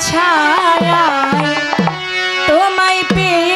ছায় তোমায় পেয়ে